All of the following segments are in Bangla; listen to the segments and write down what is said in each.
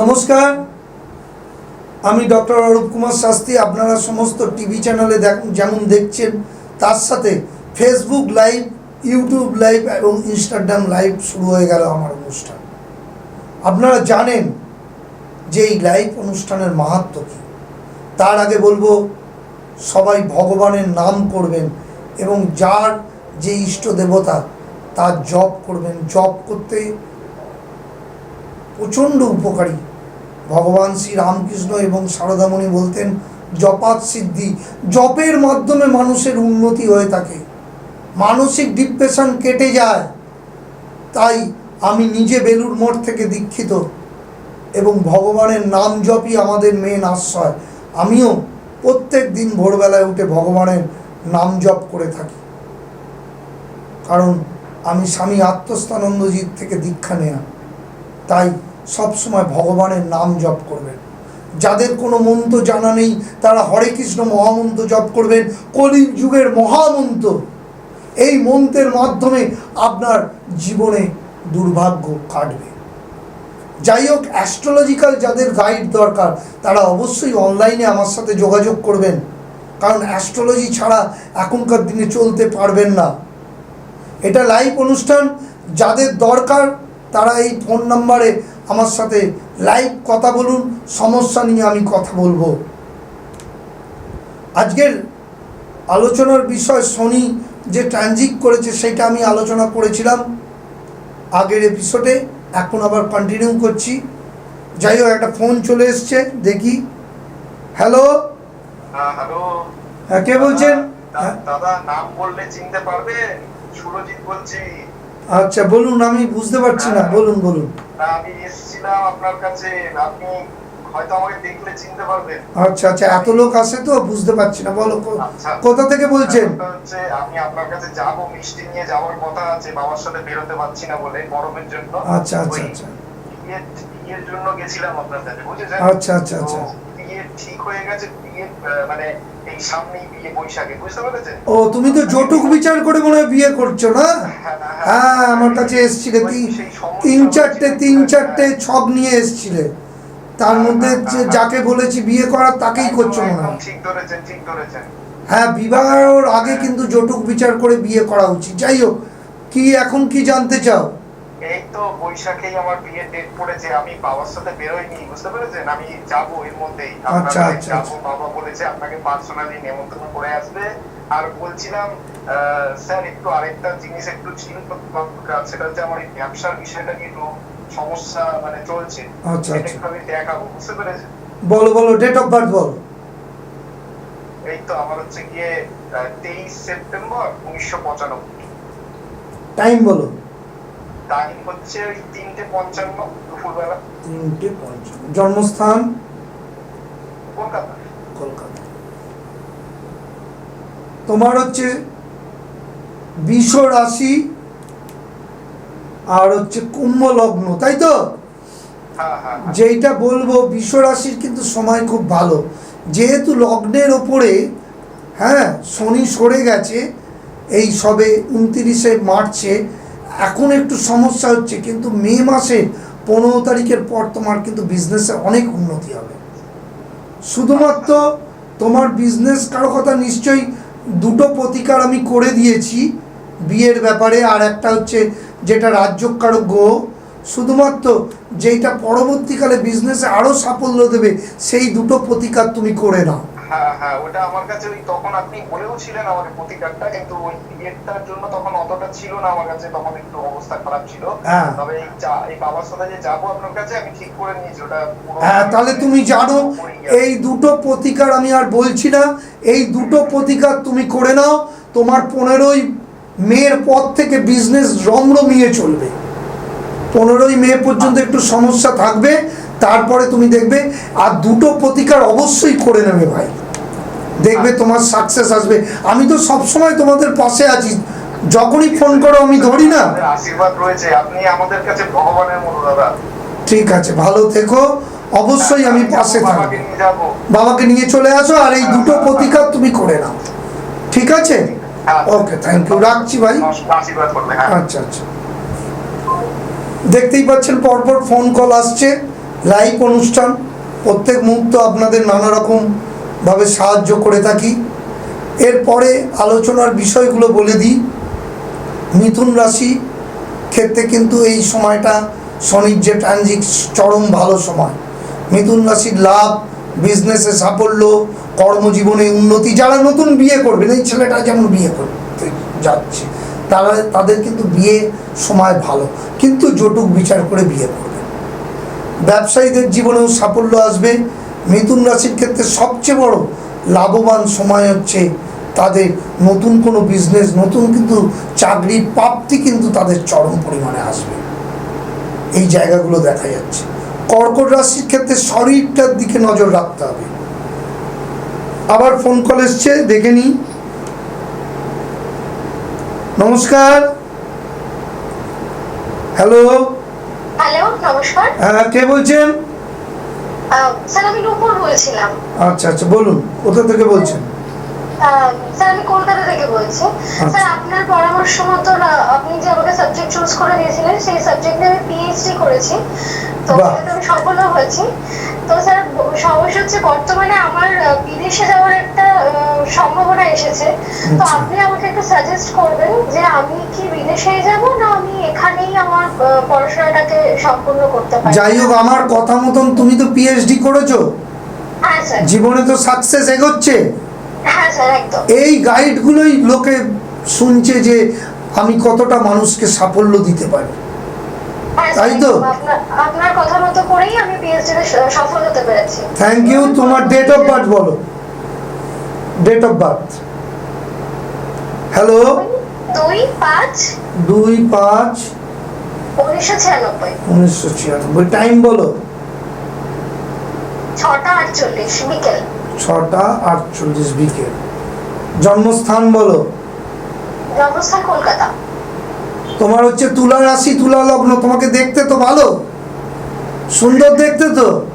নমস্কার। আমি ডক্টর অরূপ কুমার শাস্ত্রী। আপনারা সমস্ত টিভি চ্যানেলে যেমন দেখছেন, তার সাথে ফেসবুক লাইভ ইউটিউব লাইভ এবং ইনস্টাগ্রাম লাইভ শুরু হয়ে গেল আমার অনুষ্ঠান। আপনারা জানেন যে এই লাইভ অনুষ্ঠানের মাহাত্ম কী? তার আগে বলব, সবাই ভগবানের নাম করবেন এবং যার যে ইষ্ট দেবতা, তার জপ করবেন। জপ করতে প্রচণ্ড উপকারী। ভগবান শ্রী রামকৃষ্ণ এবং সারদামণি বলতেন, জপাত সিদ্ধি, জপের মাধ্যমে মানুষের উন্নতি হয়ে থাকে। মানসিক ডিপ্রেশন কেটে যায়। তাই আমি নিজে বেলুর মঠ থেকে দীক্ষিত এবং ভগবানের নাম জপই আমাদের মেন আশ্রয়। আমিও প্রত্যেক দিন ভোরবেলায় উঠে ভগবানের নাম জপ করে থাকি। কারণ আমি স্বামী আত্মস্থানন্দজির থেকে দীক্ষা নেয়া। তাই সবসময় ভগবানের নাম জপ করবেন। যাদের কোনো মন্ত্র জানা নেই, তারা হরে কৃষ্ণ মহামন্ত্র জপ করবেন, কলির যুগের মহামন্ত্র। এই মন্ত্রের মাধ্যমে আপনার জীবনে দুর্ভাগ্য কাটবে। যাই হোক অ্যাস্ট্রোলজিক্যাল যাদের গাইড দরকার, তারা অবশ্যই অনলাইনে আমার সাথে যোগাযোগ করবেন। কারণ অ্যাস্ট্রোলজি ছাড়া এখনকার দিনে চলতে পারবেন না। এটা লাইভ অনুষ্ঠান, যাদের দরকার তারা এই ফোন নাম্বারে আমার সাথে লাইভ কথা বলুন সমস্যা নিয়ে আমি কথা বলব। আজকের আলোচনার বিষয় শনি যে ট্রানজিট করেছে সেটা আমি আলোচনা করেছিলাম আগের এপিসোডে এখন আবার কন্টিনিউ করছি। যাই হোক একটা ফোন চলে এসছে দেখি। হ্যালো হ্যাঁ হ্যালো হ্যাঁ কে বলছেন? দাদা, নাম বললে চিনতে পারবেন সুরজিৎ বলছি। আচ্ছা বলুন আমি বুঝতে পারছি না। বলুন বলুন। আমি এসেছিলাম আপনার কাছে। আপনি হয়তো আমাকে দেখলে চিনতে পারবেন। আচ্ছা আচ্ছা এত লোক আসে তো বুঝতে পারছি না। বলো আচ্ছা। কোথা থেকে বলছেন? হচ্ছে আমি আপনার কাছে যাব মিষ্টি নিয়ে যাওয়ার কথা আছে বাবার সাথে বেরোতে পারছি না বলে গরমের জন্য। আচ্ছা, আচ্ছা, আচ্ছা। বিয়ের জন্য গেছিলাম আপনার কাছে বুঝেছেন? আচ্ছা, আচ্ছা, আচ্ছা। বিয়ে ঠিক হয়ে গেছে বিয়ে মানে এই সামনেই বিয়ে বৈশাখে বুঝতে পেরেছেন? ও তুমি তো জটুক বিচার করে মনে হয় বিয়ে করছ না? হ্যাঁ আমার কাছে এসছিলে তিন চারটে তিন চারটে ছক নিয়ে এসছিলে। তার মধ্যে যে যাকে বলেছি বিয়ে করার তাকেই করছ মনে হয়। ঠিক ধরেছেন ঠিক ধরেছেন। হ্যাঁ বিবাহের আগে কিন্তু জটুক বিচার করে বিয়ে করা উচিত। যাই হোক কি এখন কি জানতে চাও? এই তো বৈশাখেই আমার বিয়ের ডেট পড়েছে আমি বাবার সাথে বেরোইনি বুঝতে পেরেছেন? আমি যাব এর মধ্যেই। আপনার আচ্ছা, আচ্ছা, যাব আচ্ছা। বাবা বলেছে আপনাকে পার্সোনালি নেমন্তন্ন করে আসবে। আর বলছিলাম স্যার একটু আরেকটা জিনিস একটু ছিল তো দরকার, সেটা হচ্ছে আমার এই ব্যবসার বিষয়টা নিয়ে একটু সমস্যা মানে চলছে। একটু আমি দেখাবো বুঝতে পেরেছেন? বলো বলো ডেট অফ বার্থ বলো। এই তো আমার হচ্ছে গিয়ে তেইশ সেপ্টেম্বর উনিশশো পঁচানব্বই। টাইম বলো। টাইম হচ্ছে ওই তিনটে পঞ্চান্ন দুপুরবেলা। তিনটে পঞ্চান্ন। জন্মস্থান? কলকাতা। কলকাতা। তোমার হচ্ছে বিষ রাশি আর হচ্ছে কুম্ভ লগ্ন তাই তো? হ্যাঁ হ্যাঁ হ্যাঁ। যেইটা বলব বিষ রাশির কিন্তু সময় খুব ভালো। যেহেতু লগ্নের ওপরে হ্যাঁ শনি সরে গেছে এই সবে উনতিরিশে মার্চে এখন একটু সমস্যা হচ্ছে, কিন্তু মে মাসে পনেরো তারিখের পর তোমার কিন্তু বিজনেসে অনেক উন্নতি হবে। শুধুমাত্র তোমার বিজনেস কারও কথা নিশ্চয়ই দুটো প্রতিকার আমি করে দিয়েছি, বিয়ের ব্যাপারে, আর একটা হচ্ছে যেটা রাজ্য রাজ্যকারক গ্রহ শুধুমাত্র যেটা পরবর্তীকালে বিজনেসে আরও সাফল্য দেবে, সেই দুটো প্রতিকার তুমি করে নাও। হ্যাঁ হ্যাঁ ওটা আমার কাছে ওই তখন আপনি বলেও ছিলেন আমাকে প্রতিকারটা কিন্তু ওই বিয়েটার জন্য তখন অতটা ছিল না আমার কাছে তখন একটু অবস্থা খারাপ ছিল। হ্যাঁ। তবে এই যা- এই বাবার সাথে যে যাব আপনার কাছে আমি ঠিক করে নিয়েছি ওটা হ্যাঁ তাহলে তুমি জানো এই দুটো প্রতিকার আমি আর বলছি না এই দুটো প্রতিকার তুমি করে নাও তোমার পনেরোই মের পর থেকে বিজনেস রমরমিয়ে চলবে। পনেরোই মে পর্যন্ত একটু সমস্যা থাকবে তারপরে তুমি দেখবে আর দুটো প্রতিকার অবশ্যই করে নেবে ভাই। দেখবে তোমার সাকসেস আসবে। আমি তো সবসময় তোমাদের পাশে আছি। যখনই ফোন করো আমি ধরি না। আশীর্বাদ রয়েছে। আপনি আমাদের কাছে ভগবানের মতো দাদা। ঠিক আছে ভালো থেকো। অবশ্যই আমি পাশে থাকব। বাবাকে নিয়ে চলে আসো আর এই দুটো প্রতিকার তুমি করে নাও। ঠিক আছে। ওকে থ্যাংক ইউ রাখছি ভাই। হ্যাঁ। আচ্ছা আচ্ছা। দেখতেই পাচ্ছেন পরপর ফোন কল আসছে। লাইভ অনুষ্ঠান। প্রত্যেক মুহূর্ত আপনাদের নানা রকমভাবে সাহায্য করে থাকি। এরপরে আলোচনার বিষয়গুলো বলে দিই। মিথুন রাশি ক্ষেত্রে কিন্তু এই সময়টা শনির যে ট্রানজিট চরম ভালো সময়। মিথুন রাশির লাভ বিজনেসে সাফল্য, কর্মজীবনে উন্নতি, যারা নতুন বিয়ে করবেন, এই ছেলেটা যেমন বিয়ে করতে যাচ্ছে, তারা, তাদের কিন্তু বিয়ে সময় ভালো। কিন্তু জটুক বিচার করে বিয়ে করবে। ব্যবসায়ীদের জীবনেও সাফল্য আসবে। মিথুন রাশির ক্ষেত্রে সবচেয়ে বড় লাভবান সময় হচ্ছে তাদের নতুন কোনো বিজনেস নতুন কিন্তু চাকরির প্রাপ্তি কিন্তু তাদের চরম পরিমাণে আসবে। এই জায়গাগুলো দেখা যাচ্ছে। কর্কট রাশির ক্ষেত্রে শরীরটার দিকে নজর রাখতে হবে। আবার ফোন কল এসছে, দেখে নিই। নমস্কার। হ্যালো হ্যালো নমস্কার। হ্যাঁ কে বলছেন? স্যার আমি নূপুর বলছিলাম। আচ্ছা আচ্ছা বলুন কোথা থেকে বলছেন? স্যার আমি কলকাতা থেকে বলছি। স্যার আপনার পরামর্শ মতো আপনি যে আমাকে সাবজেক্ট চুজ করে দিয়েছিলেন সেই সাবজেক্টে আমি পিএইচডি করেছি। তো আমি সফল হয়েছি। তো স্যার সমস্যা হচ্ছে বর্তমানে আমার বিদেশে যাওয়ার একটা সম্ভাবনা এসেছে। তো আচ্ছা। আপনি আমাকে একটু সাজেস্ট করবেন যে আমি কি বিদেশেই যাব না আমি এখানেই আমার পড়াশোনাটাকে সম্পূর্ণ করতে পারি? যাই হোক আমার কথা মতন তুমি তো পিএইচডি করেছ। হ্যাঁ স্যার। জীবনে তো সাকসেস এগোচ্ছে। হ্যাঁ স্যার একদম। এই গাইডগুলোই লোকে শুনছে যে আমি কতটা মানুষকে সাফল্য দিতে পারি। হ্যাঁ, তাই তো? আপনার আপনার কথা মতো করেই আমি পিএইচডি তে স- সফল হতে পেরেছি। থ্যাংক ইউ তোমার ডেট অফ বার্থ বলো। ডেট অফ বার্থ হ্যালো দুই পাঁচ দুই পাঁচ উনিশশো ছিয়ানব্বই। উনিশশো ছিয়ানব্বই। টাইম বলো। ছটা আটচল্লিশ বিকেল। ছটা আটচল্লিশ বিকেল। জন্মস্থান বলো। জন্মস্থান কলকাতা। তোমার হচ্ছে তুলা রাশি তুলা লগ্ন। তোমাকে দেখতে তো ভালো। সুন্দর দেখতে তো?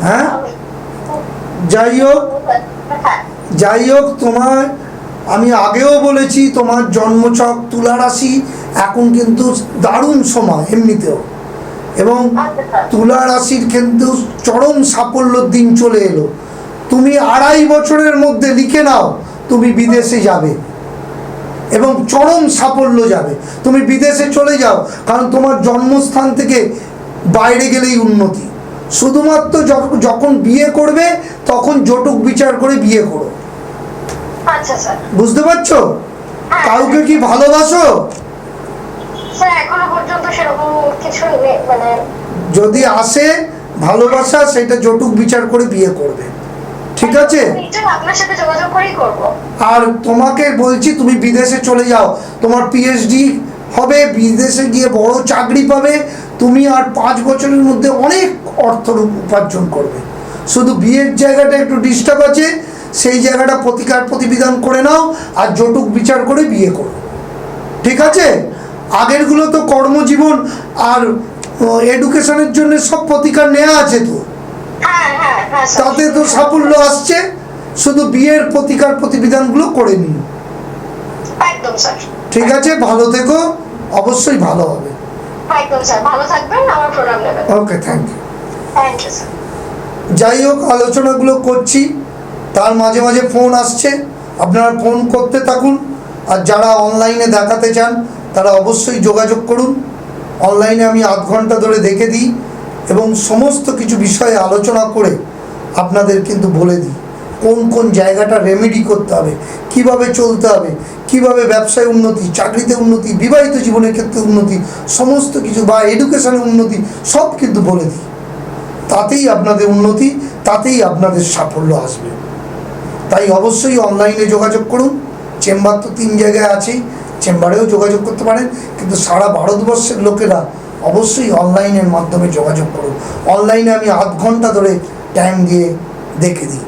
হ্যাঁ? যাই হোক যাই হোক, তোমার, আমি আগেও বলেছি, তোমার জন্মছক তুলা রাশি এখন কিন্তু দারুণ সময় এমনিতেও। এবং তুলা রাশির কিন্তু চরম সাফল্যর দিন চলে এলো। তুমি আড়াই বছরের মধ্যে লিখে নাও, তুমি বিদেশে যাবে। এবং চরম সাফল্য যাবে। তুমি বিদেশে চলে যাও, কারণ তোমার জন্মস্থান থেকে বাইরে গেলেই উন্নতি। শুধুমাত্র যখন বিয়ে করবে তখন জটুক বিচার করে বিয়ে করো। আচ্ছা বুঝতে পারছ? হ্যাঁ। কাউকে কি ভালোবাসো? মানে। যদি আসে ভালোবাসা সেটা জটুক বিচার করে বিয়ে করবে। ঠিক আছে? করেই করব। আর তোমাকে বলছি তুমি বিদেশে চলে যাও। তোমার পিএইচডি হবে বিদেশে গিয়ে বড় চাকরি পাবে তুমি আর পাঁচ বছরের মধ্যে অনেক অর্থ উপার্জন করবে। শুধু বিয়ের জায়গাটা একটু ডিস্টার্ব আছে সেই জায়গাটা প্রতিকার প্রতিবিধান করে নাও আর জটুক বিচার করে বিয়ে করো। ঠিক আছে? আগেরগুলো তো কর্মজীবন আর এডুকেশনের জন্য সব প্রতিকার নেওয়া আছে তো। হ্যাঁ হ্যাঁ হ্যাঁ তাতে তো সাফল্য আসছে। শুধু বিয়ের প্রতিকার প্রতিবিধানগুলো করে নিন। ঠিক আছে? ভালো থেকো। অবশ্যই ভালো হবে। একদম স্যার ভালো থাকবেন আমার প্রোগ্রাম নেবেন। Okay thank you thank you sir যাই হোক আলোচনাগুলো করছি। তার মাঝে মাঝে ফোন আসছে। আপনারা ফোন করতে থাকুন। আর যারা অনলাইনে দেখাতে চান তারা অবশ্যই যোগাযোগ করুন। অনলাইনে আমি আধ ঘণ্টা ধরে দেখে দিই এবং সমস্ত কিছু বিষয়ে আলোচনা করে আপনাদের কিন্তু বলে দিই। কোন কোন জায়গাটা রেমেডি করতে হবে, কীভাবে চলতে হবে, কীভাবে ব্যবসায় উন্নতি, চাকরিতে উন্নতি, বিবাহিত জীবনের ক্ষেত্রে উন্নতি, সমস্ত কিছু বা এডুকেশনে উন্নতি, সব কিন্তু বলে দিই। তাতেই আপনাদের উন্নতি, তাতেই আপনাদের সাফল্য আসবে। তাই অবশ্যই অনলাইনে যোগাযোগ করুন। চেম্বার তো তিন জায়গায় আছেই, চেম্বারেও যোগাযোগ করতে পারেন, কিন্তু সারা ভারতবর্ষের লোকেরা অবশ্যই অনলাইনের মাধ্যমে যোগাযোগ করুন। অনলাইনে আমি আধ ঘণ্টা ধরে টাইম দিয়ে দেখে দিই।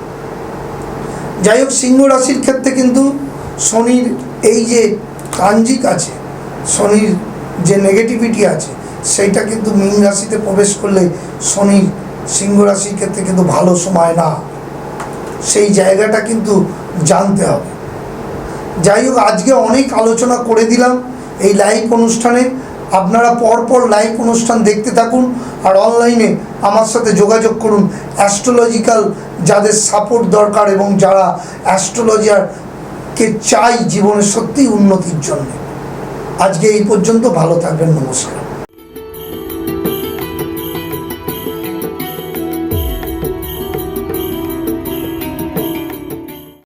যাই হোক সিংহ রাশির ক্ষেত্রে কিন্তু শনির এই যে ট্রানজিক আছে, শনির যে নেগেটিভিটি আছে, সেইটা কিন্তু মীন রাশিতে প্রবেশ করলে শনির সিংহ রাশির ক্ষেত্রে কিন্তু ভালো সময় না। সেই জায়গাটা কিন্তু জানতে হবে। যাই হোক আজকে অনেক আলোচনা করে দিলাম এই লাইভ অনুষ্ঠানে। আপনারা পরপর লাইভ অনুষ্ঠান দেখতে থাকুন আর অনলাইনে আমার সাথে যোগাযোগ করুন। অ্যাস্ট্রোলজিক্যাল যাদের সাপোর্ট দরকার এবং যারা অ্যাস্ট্রোলজারকে চাই জীবনে সত্যি উন্নতির জন্য। আজকে এই পর্যন্ত ভালো থাকবেন, নমস্কার।